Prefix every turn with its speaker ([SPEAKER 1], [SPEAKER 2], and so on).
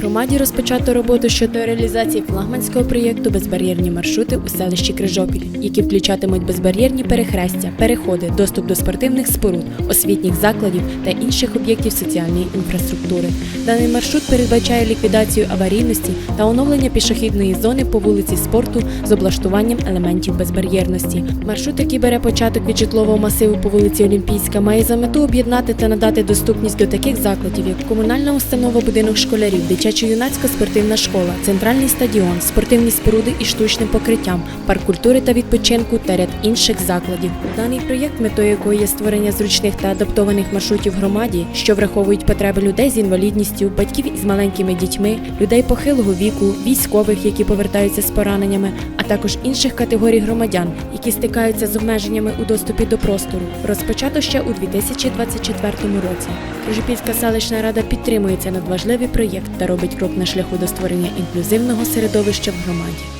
[SPEAKER 1] громаді розпочато роботу щодо реалізації флагманського проєкту Безбар'єрні маршрути у селищі Крижопіль, які включатимуть безбар'єрні перехрестя, переходи, доступ до спортивних споруд, освітніх закладів та інших об'єктів соціальної інфраструктури. Даний маршрут передбачає ліквідацію аварійності та оновлення пішохідної зони по вулиці спорту з облаштуванням елементів безбар'єрності. Маршрут, який бере початок від житлового масиву по вулиці Олімпійська, має за мету об'єднати та надати доступність до таких закладів, як комунальна установа будинок школярів, дитячо-юнацька спортивна школа, центральний стадіон, спортивні споруди із штучним покриттям, парк культури та відпочинку та ряд інших закладів. Даний проєкт, метою якої є створення зручних та адаптованих маршрутів громаді, що враховують потреби людей з інвалідністю, батьків із маленькими дітьми, людей похилого віку, військових, які повертаються з пораненнями, а також інших категорій громадян, які стикаються з обмеженнями у доступі до простору. Розпочато ще у 2024 році. Крижопільська селищна рада підтримується надважливий проєкт та робить крок на шляху до створення інклюзивного середовища в громаді.